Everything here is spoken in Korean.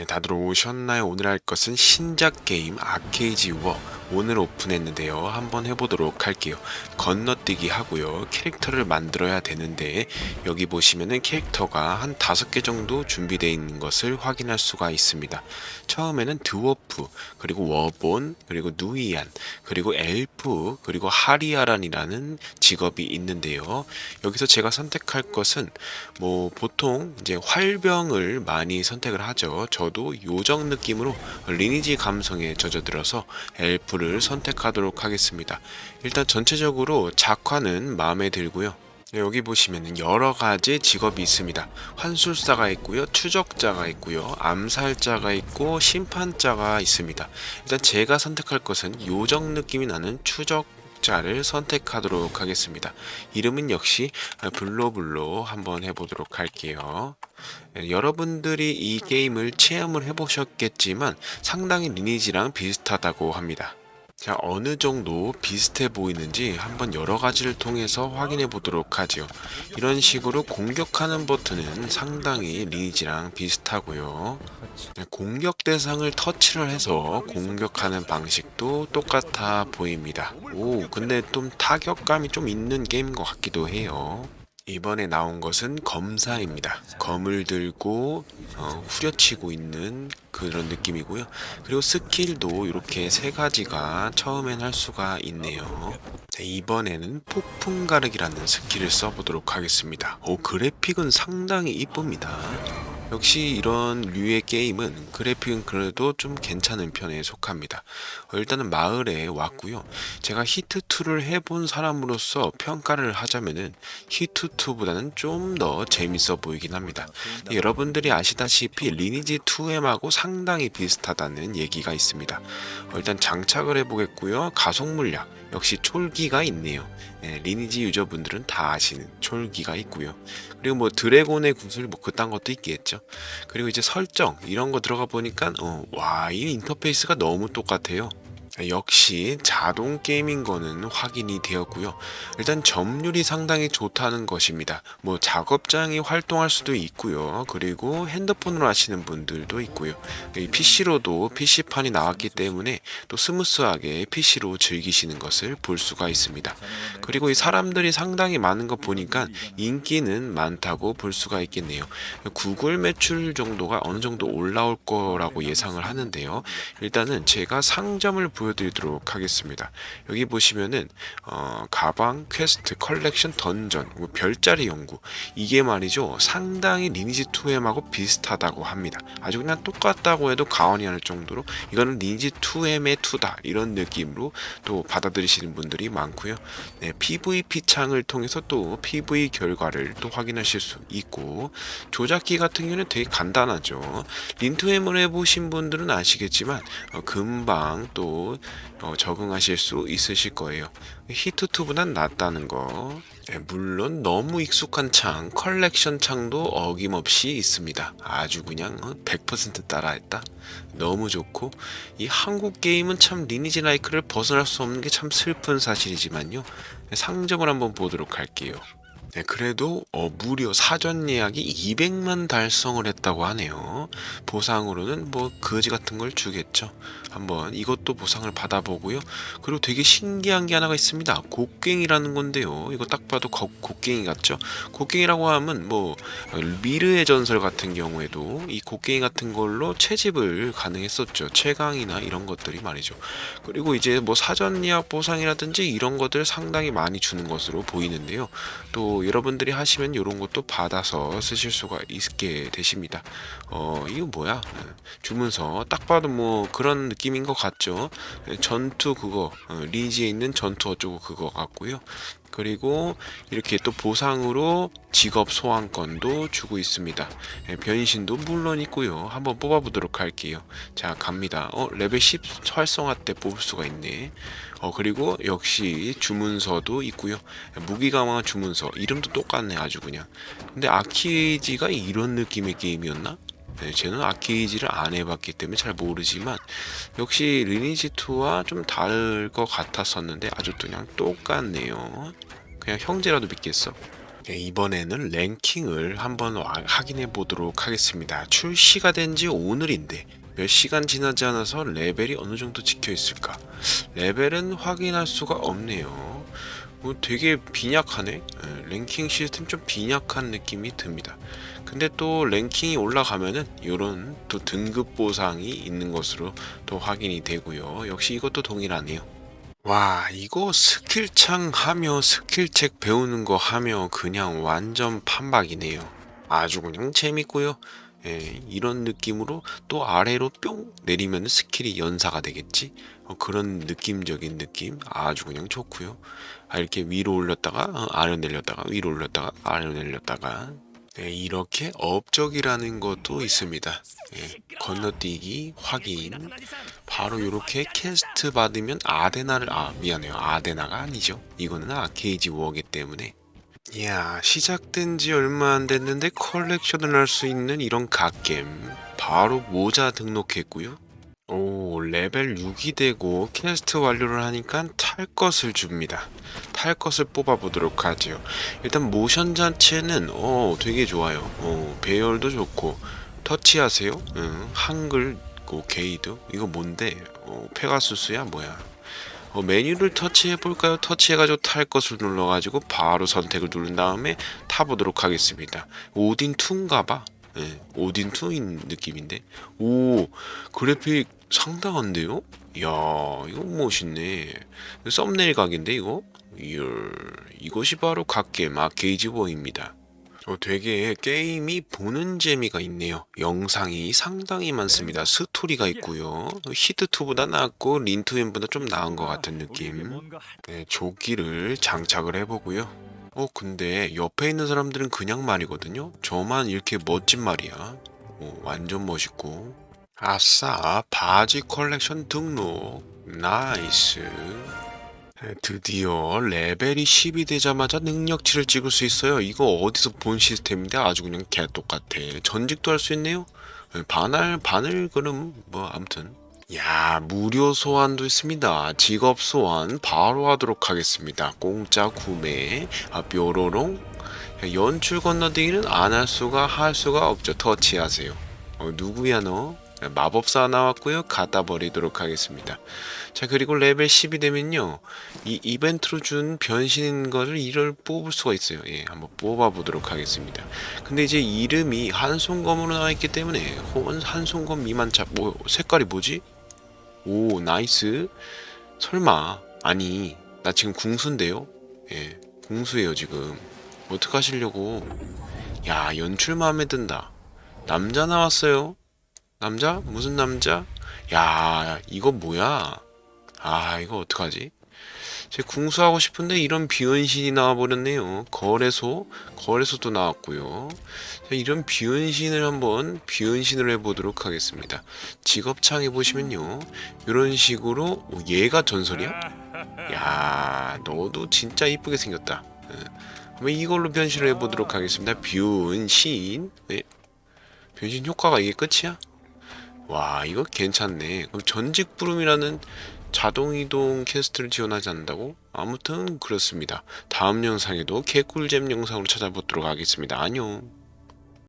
네, 다들 오셨나요? 오늘 할 것은 신작 게임 아케이지 워 오늘 오픈했는데요. 한번 해보도록 할게요. 건너뛰기 하고요. 캐릭터를 만들어야 되는데 여기 보시면은 캐릭터가 한 다섯 개 정도 준비되어 있는 것을 확인할 수가 있습니다. 처음에는 드워프, 그리고 워본, 그리고 누이안, 그리고 엘프, 그리고 하리아란이라는 직업이 있는데요. 여기서 제가 선택할 것은 뭐 보통 이제 활병을 많이 선택을 하죠. 저도 요정 느낌으로 리니지 감성에 젖어들어서 엘프 를 선택하도록 하겠습니다. 일단 전체적으로 작화는 마음에 들고요. 네, 여기 보시면은 여러 가지 직업이 있습니다. 환술사가 있고요, 추적자가 있고요, 암살자가 있고 심판자가 있습니다. 일단 제가 선택할 것은 요정 느낌이 나는 추적 자를 선택하도록 하겠습니다. 이름은 역시 블로블로 한번 해보도록 할게요. 네, 여러분들이 이 게임을 체험을 해보셨겠지만 상당히 리니지랑 비슷하다고 합니다. 자, 어느 정도 비슷해 보이는지 한번 여러 가지를 통해서 확인해 보도록 하죠. 이런 식으로 공격하는 버튼은 상당히 리니지랑 비슷하고요. 네, 공격 대상을 터치를 해서 공격하는 방식도 똑같아 보입니다. 오, 근데 좀 타격감이 좀 있는 게임인 것 같기도 해요. 이번에 나온 것은 검사입니다. 검을 들고 어, 후려치고 있는 그런 느낌이고요. 그리고 스킬도 이렇게 세 가지가 처음엔 할 수가 있네요. 자, 이번에는 폭풍 가르기라는 스킬을 써보도록 하겠습니다. 오, 그래픽은 상당히 이쁩니다. 역시 이런 류의 게임은 그래픽은 그래도 좀 괜찮은 편에 속합니다. 어, 일단은 마을에 왔고요. 제가 히트2를 해본 사람으로서 평가를 하자면은 히트2보다는 좀 더 재밌어 보이긴 합니다. 여러분들이 아시다시피 리니지 2M하고 상당히 비슷하다는 얘기가 있습니다. 어, 일단 장착을 해보겠고요. 가속 물량 역시 촐기가 있네요. 네, 리니지 유저분들은 다 아시는 촐기가 있고요. 그리고 뭐 드래곤의 구슬 뭐 그딴 것도 있겠죠. 그리고 이제 설정 이런 거 들어가 보니까 어, 와, 이 인터페이스가 너무 똑같아요. 역시 자동 게임인 거는 확인이 되었고요. 일단 점률이 상당히 좋다는 것입니다. 뭐 작업장이 활동할 수도 있고요. 그리고 핸드폰으로 하시는 분들도 있고요. 이 PC로도 PC판이 나왔기 때문에 또 스무스하게 PC로 즐기시는 것을 볼 수가 있습니다. 그리고 이 사람들이 상당히 많은 거 보니까 인기는 많다고 볼 수가 있겠네요. 구글 매출 정도가 어느 정도 올라올 거라고 예상을 하는데요. 일단은 제가 상점을 보여 드리도록 하겠습니다. 여기 보시면은 어, 가방, 퀘스트, 컬렉션, 던전, 뭐 별자리 연구 이게 말이죠 상당히 리니지 2M하고 비슷하다고 합니다. 아주 그냥 똑같다고 해도 과언이 아닐 정도로 이거는 리니지 2M의 2다 이런 느낌으로 또 받아들이시는 분들이 많고요. 네, PVP 창을 통해서 또 PV 결과를 또 확인하실 수 있고 조작기 같은 경우는 되게 간단하죠. 린2M을 해보신 분들은 아시겠지만 어, 금방 또 어, 적응하실 수 있으실 거예요. 히트2보단 낫다는 거. 네, 물론 너무 익숙한 창, 컬렉션 창도 어김없이 있습니다. 아주 그냥 어, 100% 따라했다. 너무 좋고 이 한국 게임은 참 리니지 라이크를 벗어날 수 없는 게 참 슬픈 사실이지만요. 상점을 한번 보도록 할게요. 네, 그래도 어, 무려 사전 예약이 200만 달성을 했다고 하네요. 보상으로는 뭐 거지 같은 걸 주겠죠. 한번 이것도 보상을 받아보고요. 그리고 되게 신기한 게 하나가 있습니다. 곡괭이라는 건데요. 이거 딱 봐도 거- 곡괭이 같죠? 곡괭이라고 하면 뭐 미르의 전설 같은 경우에도 이 곡괭이 같은 걸로 채집을 가능했었죠. 채광이나 이런 것들이 말이죠. 그리고 이제 뭐 사전 예약 보상이라든지 이런 것들 상당히 많이 주는 것으로 보이는데요. 또 여러분들이 하시면 이런 것도 받아서 쓰실 수가 있게 되십니다. 어, 이거 뭐야? 주문서 딱 봐도 뭐 그런 느낌인 것 같죠? 전투 그거 어, 리지에 있는 전투 어쩌고 그거 같고요. 그리고 이렇게 또 보상으로 직업 소환권도 주고 있습니다. 예, 변신도 물론 있고요. 한번 뽑아보도록 할게요. 자 갑니다. 어 레벨 10 활성화 때 뽑을 수가 있네. 어 그리고 역시 주문서도 있고요. 무기 강화 주문서 이름도 똑같네 아주 그냥. 근데 아키지가 이런 느낌의 게임이었나? 네, 저는 아키지를 안 해봤기 때문에 잘 모르지만 역시 리니지 2와 좀 다를 것 같았었는데 아주 그냥 똑같네요. 그냥 형제라도 믿겠어. 네, 이번에는 랭킹을 한번 와- 확인해 보도록 하겠습니다. 출시가 된 지 오늘인데 몇 시간 지나지 않아서 레벨이 어느 정도 찍혀 있을까? 레벨은 확인할 수가 없네요. 뭐 되게 빈약하네. 예, 랭킹 시스템 좀 빈약한 느낌이 듭니다. 근데 또 랭킹이 올라가면은 이런 또 등급 보상이 있는 것으로 또 확인이 되고요. 역시 이것도 동일하네요. 와, 이거 스킬창 하며 스킬책 배우는 거 하며 그냥 완전 판박이네요. 아주 그냥 재밌고요. 예, 이런 느낌으로 또 아래로 뿅 내리면 스킬이 연사가 되겠지? 어, 그런 느낌적인 느낌 아주 그냥 좋고요. 아, 이렇게 위로 올렸다가 어, 아래로 내렸다가 위로 올렸다가 아래로 내렸다가 네, 이렇게 업적이라는 것도 있습니다. 예, 건너뛰기 확인 바로 이렇게 캐스트 받으면 아데나를 아 미안해요 아데나가 아니죠 이거는 아케이지 워기 때문에 이야 시작된 지 얼마 안 됐는데 컬렉션을 할 수 있는 이런 갓겜. 바로 모자 등록했고요. 오 레벨 6이 되고 캐스트 완료를 하니까 탈 것을 줍니다. 탈 것을 뽑아 보도록 하죠. 일단 모션 자체는 어 되게 좋아요. 어 배열도 좋고. 터치하세요. 응, 한글 그 게이드. 이거 뭔데? 어, 페가수스야? 뭐야 어, 메뉴를 터치해 볼까요? 터치해가지고 탈 것을 눌러가지고 바로 선택을 누른 다음에 타보도록 하겠습니다. 오딘 2인가봐. 예, 오딘 2인 느낌인데. 오, 그래픽 상당한데요? 이야, 이거 멋있네. 썸네일 각인데 이거? 이야, 이것이 바로 갓겜 아케이지 워입니다. 어, 되게 게임이 보는 재미가 있네요. 영상이 상당히 많습니다. 스토리가 있고요. 히드2보다 낫고 린2엠보다 좀 나은 것 같은 느낌. 네, 조끼를 장착을 해보고요. 어, 근데 옆에 있는 사람들은 그냥 말이거든요. 저만 이렇게 멋진 말이야. 어, 완전 멋있고. 아싸, 바지 컬렉션 등록. 나이스. 네, 드디어 레벨이 10이 되자마자 능력치를 찍을 수 있어요. 이거 어디서 본 시스템인데 아주 그냥 개 똑같아. 전직도 할 수 있네요. 네, 반할 반을 그럼 뭐 아무튼. 야 무료 소환도 있습니다. 직업 소환 바로 하도록 하겠습니다. 공짜 구매. 아 뾰로롱. 연출 건너뛰기는 안 할 수가 할 수가 없죠. 터치하세요. 어, 누구야 너? 마법사 나왔고요. 갖다 버리도록 하겠습니다. 자 그리고 레벨 10이 되면요. 이 이벤트로 준 변신인 거를 이를 뽑을 수가 있어요. 예 한번 뽑아 보도록 하겠습니다. 근데 이제 이름이 한송검으로 나와 있기 때문에 한송검 미만 차 뭐 색깔이 뭐지? 오 나이스. 설마 아니 나 지금 궁수인데요? 예 궁수예요 지금. 어떡하시려고? 야 연출 마음에 든다. 남자 나왔어요 남자 무슨 남자 야 이거 뭐야 아 이거 어떡하지? 제 궁수하고 싶은데 이런 비은신이 나와버렸네요. 거래소, 거래소도 나왔고요. 자, 이런 비은신을 한번 비은신을 해보도록 하겠습니다. 직업창에 보시면요. 이런 식으로 오, 얘가 전설이야? 야 너도 진짜 이쁘게 생겼다. 예. 한번 이걸로 변신을 해보도록 하겠습니다. 비은신. 네. 변신 효과가 이게 끝이야? 와 이거 괜찮네. 그럼 전직 부름이라는 자동이동 캐스트를 지원하지 않는다고? 아무튼 그렇습니다. 다음 영상에도 개꿀잼 영상으로 찾아보도록 하겠습니다. 안녕.